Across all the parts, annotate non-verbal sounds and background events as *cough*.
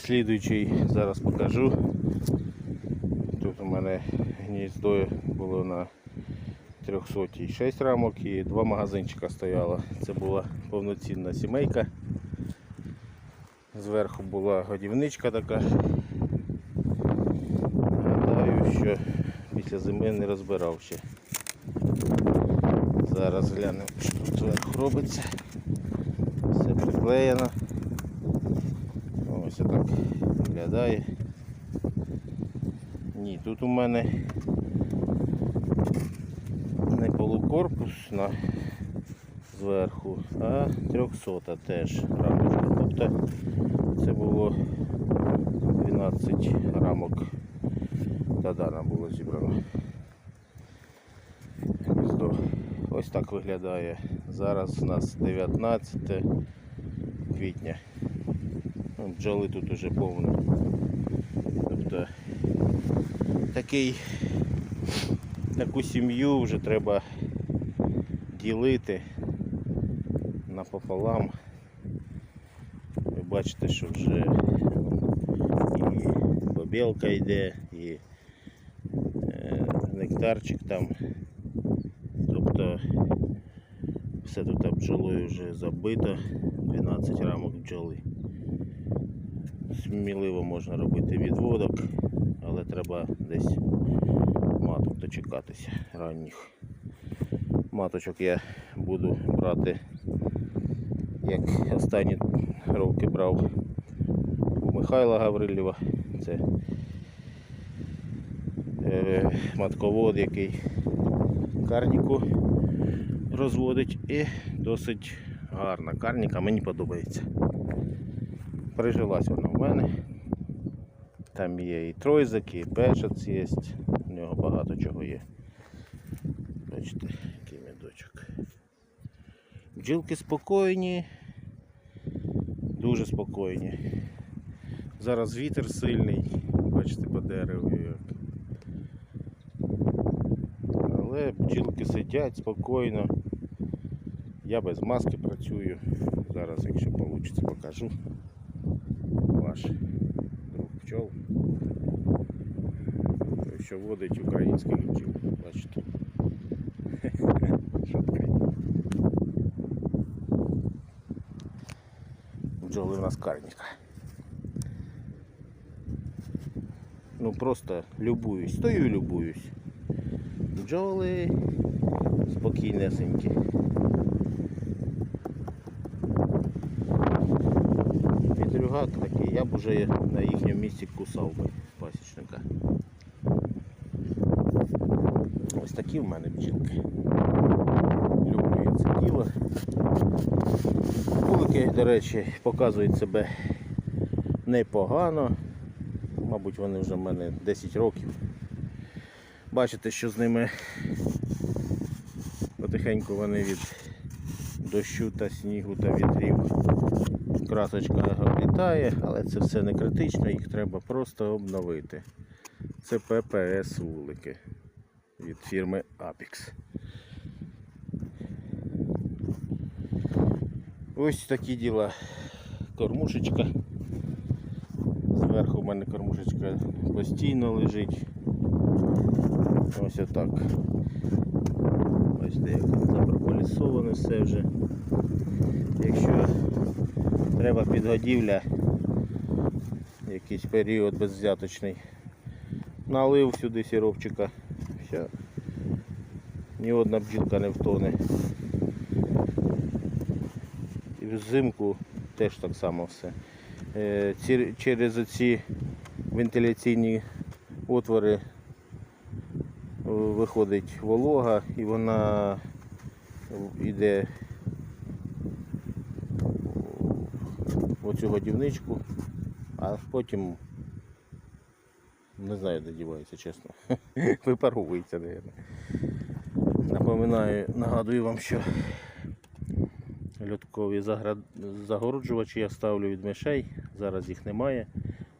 слідуючий зараз покажу. Тут у мене гніздо було на 306 рамок і два магазинчика стояло. Це була повноцінна сімейка. Зверху була годівничка така. Гадаю, що після зими не розбирав ще. Зараз глянемо, що тут зверху робиться. Все приклеєно. Ось так виглядає. Ні, тут у мене не полукорпусна зверху, а 300 теж рамочка. Тобто це було 12 рамок Дадана було зібрано. Ось так виглядає. Зараз у нас 19 квітня. Ну, Бджоли тут уже повно. Тобто такий, таку сім'ю вже треба ділити напополам. Ви бачите, що вже і побілка йде, і е, нектарчик там. Тобто все тут бджолою вже забито, 12 рамок бджоли. Сміливо можна робити відводок, але треба десь маток дочекатися ранніх. Маточок я буду брати, як останні роки брав у Михайла Гаврилєва. Це е, матковод, який карніку розводить і досить гарна карніка, мені подобається. Прижилась вона в мене. Там є і тройзик, і пешець є. У нього багато чого є. Бачите, який медочок. Бджілки спокійні, дуже спокійні. Зараз вітер сильний, бачите по дереву як. Але бджілки сидять спокійно. Я без маски працюю. Зараз, якщо вийде, покажу. Ваш друг пчол. Що водить українських бджіл. Бачите. *laughs* Бджоли в нас карніка. Ну просто любуюсь. Стою і любуюсь. Бджоли спокійнесенькі. Вітрюгак такий, я б уже на їхньому місці кусав би пасічника. Ось такі в мене бджілки. Люблю я це діло. Вулики, до речі, показують себе непогано. Мабуть, вони вже в мене 10 років. Бачите, що з ними потихеньку вони від дощу та снігу та вітрів. Красочка облітає, але це все не критично, їх треба просто обновити. Це ППС вулики від фірми Apex. Ось такі діла. Кормушечка. Зверху в мене кормушечка постійно лежить. Ось отак. Бачите, як запрополісоване все вже. Якщо треба підгодівля, якийсь період безвзяточний, налив сюди сіропчика, все. Ні одна бджілка не втоне. І взимку теж так само все. Е, Через ці вентиляційні отвори е, виходить волога і вона йде оцю годівничку, а потім не знаю, де дівається, чесно. *laughs* Випаровується, мабуть. Напоминаю, нагадую вам, що льоткові заград- загороджувачі я ставлю від мишей. Зараз їх немає.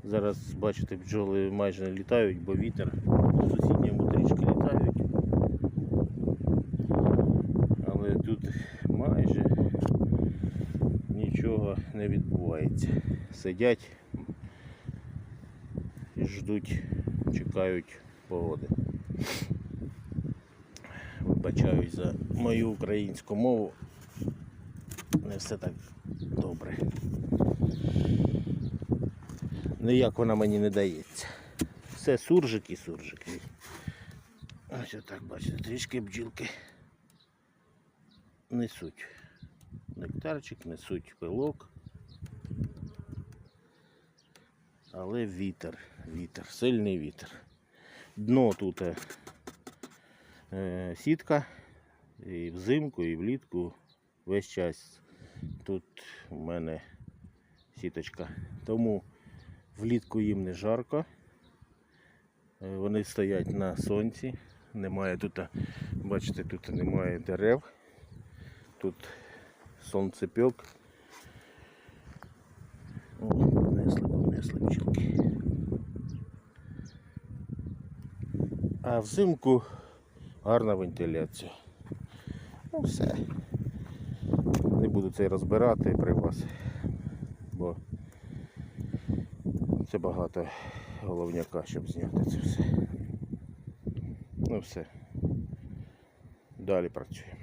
Зараз, бачите, бджоли майже не літають, бо вітер. В сусідньому трішки літають. Але тут майже нічого не відбувається. Сидять ждуть, чекають погоди. Вибачаюсь за мою українську мову. Не все так добре. Ніяк вона мені не дається. Все суржик і суржик. Ось отак, бачите, трішки бджілки несуть. Нектарчик, несуть пилок. Але вітер, вітер, сильний вітер. Дно тут е, е, сітка, і взимку, і влітку весь час тут у мене сіточка. Тому влітку їм не жарко. Е, Вони стоять на сонці. Немає тут, бачите, тут немає дерев. Тут сонцепьок. О, понесли, понесли пчелки. А взимку гарна вентиляція. Ну все. Не буду це розбирати при вас, бо це багато головняка, щоб зняти це все. Ну все. Далі працюємо.